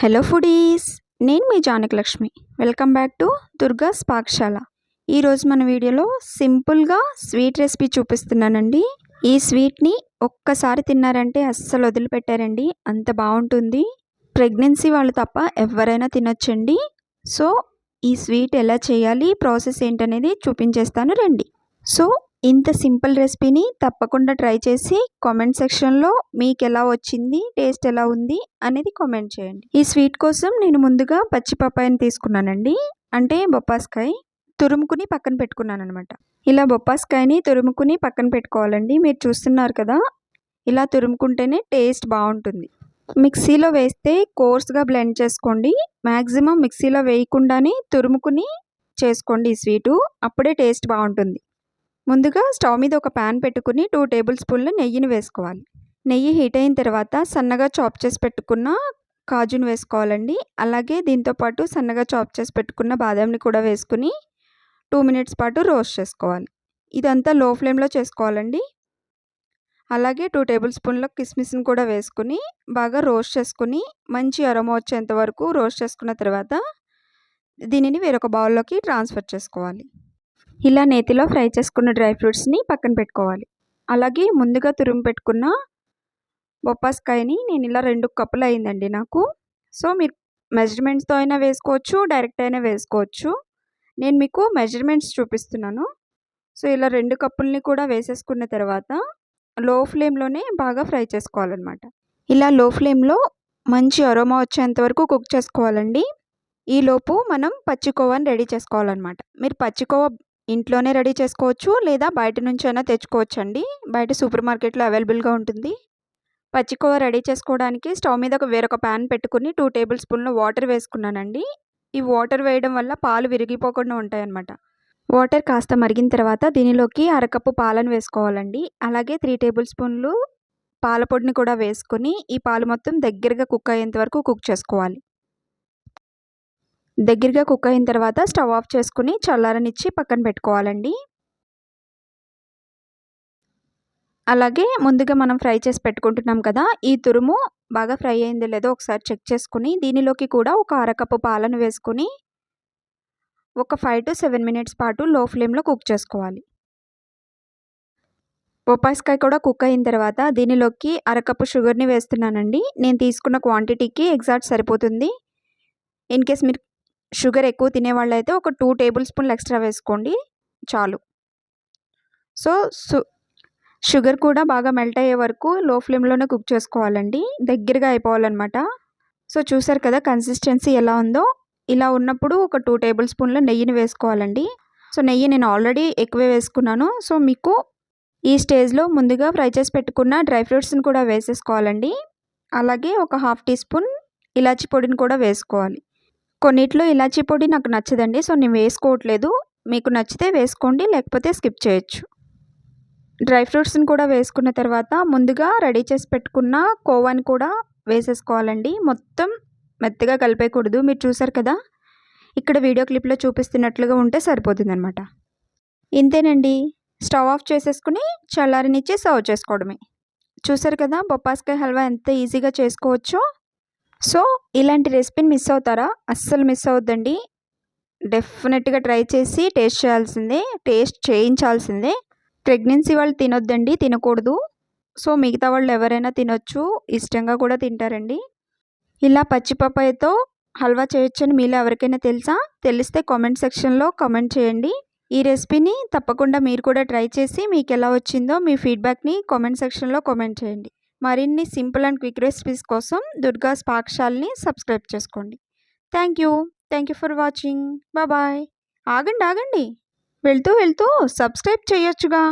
Hello foodies నేను మీ Janakalakshmi. Welcome back to Durga's Pakasala ఈరోజు మన వీడియోలో సింపుల్గా స్వీట్ రెసిపీ చూపిస్తున్నానండి. ఈ స్వీట్ని ఒక్కసారి తిన్నారంటే అస్సలు వదిలిపెట్టారండి. అంత బాగుంటుంది. ప్రెగ్నెన్సీ వాళ్ళు తప్ప ఎవరైనా తినొచ్చండి. సో ఈ స్వీట్ ఎలా చేయాలి ప్రాసెస్ ఏంటనేది చూపించేస్తాను రండి. సో ఇంత సింపుల్ రెసిపీని తప్పకుండా ట్రై చేసి కామెంట్ సెక్షన్లో మీకు ఎలా వచ్చింది టేస్ట్ ఎలా ఉంది అనేది కామెంట్ చేయండి. ఈ స్వీట్ కోసం నేను ముందుగా పచ్చి పప్పాయిని తీసుకున్నానండి. అంటే బొప్పాస్కాయ తురుముకుని పక్కన పెట్టుకున్నాను అనమాట ఇలా బొప్పాస్కాయని తురుముకుని పక్కన పెట్టుకోవాలండి. మీరు చూస్తున్నారు కదా ఇలా తురుముకుంటేనే టేస్ట్ బాగుంటుంది. మిక్సీలో వేస్తే కోర్స్గా బ్లెండ్ చేసుకోండి. మ్యాక్సిమం మిక్సీలో వేయకుండానే తురుముకుని చేసుకోండి ఈ స్వీటు. అప్పుడే టేస్ట్ బాగుంటుంది. ముందుగా స్టవ్ మీద ఒక ప్యాన్ పెట్టుకుని టూ టేబుల్ స్పూన్ల నెయ్యిని వేసుకోవాలి. నెయ్యి హీట్ అయిన తర్వాత సన్నగా చాప్ చేసి పెట్టుకున్న కాజును వేసుకోవాలండి. అలాగే దీంతోపాటు సన్నగా చాప్ చేసి పెట్టుకున్న బాదాంని కూడా వేసుకుని టూ మినిట్స్ పాటు రోస్ట్ చేసుకోవాలి. ఇదంతా లో ఫ్లేమ్లో చేసుకోవాలండి. అలాగే టూ టేబుల్ స్పూన్ల కిస్మిస్ని కూడా వేసుకుని బాగా రోస్ట్ చేసుకుని మంచి అరమ వచ్చేంత వరకు రోస్ట్ చేసుకున్న తర్వాత దీనిని వేరొక బౌల్లోకి ట్రాన్స్ఫర్ చేసుకోవాలి. ఇలా నేతిలో ఫ్రై చేసుకున్న డ్రై ఫ్రూట్స్ని పక్కన పెట్టుకోవాలి. అలాగే ముందుగా తురుము పెట్టుకున్న బొప్పాస్కాయని నేను ఇలా రెండు కప్పులు అయిందండి నాకు. సో మీరు మెజర్మెంట్స్తో అయినా వేసుకోవచ్చు డైరెక్ట్ అయినా వేసుకోవచ్చు. నేను మీకు మెజర్మెంట్స్ చూపిస్తున్నాను. సో ఇలా రెండు కప్పుల్ని కూడా వేసేసుకున్న తర్వాత లో ఫ్లేమ్లోనే బాగా ఫ్రై చేసుకోవాలన్నమాట. ఇలా లో ఫ్లేమ్లో మంచి అరోమా వచ్చేంత వరకు కుక్ చేసుకోవాలండి. ఈలోపు మనం పచ్చికోవాని రెడీ చేసుకోవాలన్నమాట. మీరు పచ్చికోవా ఇంట్లోనే రెడీ చేసుకోవచ్చు లేదా బయట నుంచి అయినా తెచ్చుకోవచ్చు అండి బయట సూపర్ మార్కెట్లో అవైలబుల్గా ఉంటుంది. పచ్చికోవ రెడీ చేసుకోవడానికి స్టవ్ మీద ఒక వేరొక ప్యాన్ పెట్టుకుని టూ టేబుల్ స్పూన్ల వాటర్ వేసుకున్నానండి. ఈ వాటర్ వేయడం వల్ల పాలు విరిగిపోకుండా ఉంటాయన్నమాట. వాటర్ కాస్త మరిగిన తర్వాత దీనిలోకి అరకప్పు పాలను వేసుకోవాలండి. అలాగే త్రీ టేబుల్ స్పూన్లు పాల పొడిని కూడా వేసుకొని ఈ పాలు మొత్తం దగ్గరగా కుక్ అయ్యేంత వరకు కుక్ చేసుకోవాలి. దగ్గరగా కుక్ అయిన తర్వాత స్టవ్ ఆఫ్ చేసుకుని చల్లారనిచ్చి పక్కన పెట్టుకోవాలండి. అలాగే ముందుగా మనం ఫ్రై చేసి పెట్టుకుంటున్నాం కదా ఈ తురుము బాగా ఫ్రై అయిందో లేదో ఒకసారి చెక్ చేసుకుని దీనిలోకి కూడా ఒక అరకప్పు పాలను వేసుకొని ఒక ఫైవ్ టు సెవెన్ మినిట్స్ పాటు లో ఫ్లేమ్లో కుక్ చేసుకోవాలి. బొప్పాయికాయ కూడా కుక్ అయిన తర్వాత దీనిలోకి అరకప్పు షుగర్ని వేస్తున్నానండి. నేను తీసుకున్న క్వాంటిటీకి ఎగ్జాక్ట్ సరిపోతుంది. ఇన్ కేస్ మీరు షుగర్ ఎక్కువ తినేవాళ్ళైతే ఒక టూ టేబుల్ స్పూన్లు ఎక్స్ట్రా వేసుకోండి చాలు. సో సు షుగర్ కూడా బాగా మెల్ట్ అయ్యే వరకు లో ఫ్లేమ్లోనే కుక్ చేసుకోవాలండి. దగ్గరగా అయిపోవాలన్నమాట. సో చూసారు కదా కన్సిస్టెన్సీ ఎలా ఉందో? ఇలా ఉన్నప్పుడు ఒక టూ టేబుల్ స్పూన్ల నెయ్యిని వేసుకోవాలండి. సో నెయ్యి నేను ఆల్రెడీ ఎక్కువే వేసుకున్నాను. సో మీకు ఈ స్టేజ్లో ముందుగా ఫ్రై చేసి పెట్టుకున్న డ్రై ఫ్రూట్స్ని కూడా వేసేసుకోవాలండి. అలాగే ఒక హాఫ్ టీ స్పూన్ ఇలాచి పొడిని కూడా వేసుకోవాలి. కొన్నిట్లో ఇలాచీ పొడి నాకు నచ్చదండి. సో నేను వేసుకోవట్లేదు. మీకు నచ్చితే వేసుకోండి లేకపోతే స్కిప్ చేయొచ్చు. డ్రై ఫ్రూట్స్ని కూడా వేసుకున్న తర్వాత ముందుగా రెడీ చేసి పెట్టుకున్న కోవాని కూడా వేసేసుకోవాలండి. మొత్తం మెత్తగా కలిపేయకూడదు. మీరు చూసారు కదా? ఇక్కడ వీడియో క్లిప్లో చూపిస్తున్నట్లుగా ఉంటే సరిపోతుంది అనమాట ఇంతేనండి. స్టవ్ ఆఫ్ చేసేసుకుని చల్లారినిచ్చి సర్వ్ చేసుకోవడమే. చూసారు కదా? బొప్పాస్కాయ హల్వా ఎంత ఈజీగా చేసుకోవచ్చో సో ఇలాంటి రెసిపీని మిస్ అవుతారా? అస్సలు మిస్ అవద్దండి. డెఫినెట్గా ట్రై చేసి టేస్ట్ చేయాల్సిందే టేస్ట్ చేయించాల్సిందే. ప్రెగ్నెన్సీ వాళ్ళు తినొద్దండి తినకూడదు. సో మిగతా వాళ్ళు ఎవరైనా తినొచ్చు ఇష్టంగా కూడా తింటారండి. ఇలా పచ్చిపప్పాయతో హల్వా చేయొచ్చని మీలో ఎవరికైనా తెలుసా? తెలిస్తే కామెంట్ సెక్షన్లో కామెంట్ చేయండి. ఈ రెసిపీని తప్పకుండా మీరు కూడా ట్రై చేసి మీకు ఎలా వచ్చిందో మీ ఫీడ్బ్యాక్ని కామెంట్ సెక్షన్లో కామెంట్ చేయండి. మరిన్ని సింపుల్ అండ్ క్విక్ రెసిపీస్ కోసం దుర్గాస్ పాకశాలని సబ్స్క్రైబ్ చేసుకోండి. Thank you. Thank you for watching. Bye. ఆగండి ఆగండి. వెళ్తూ వెళ్తూ సబ్స్క్రైబ్ చేయొచ్చుగా.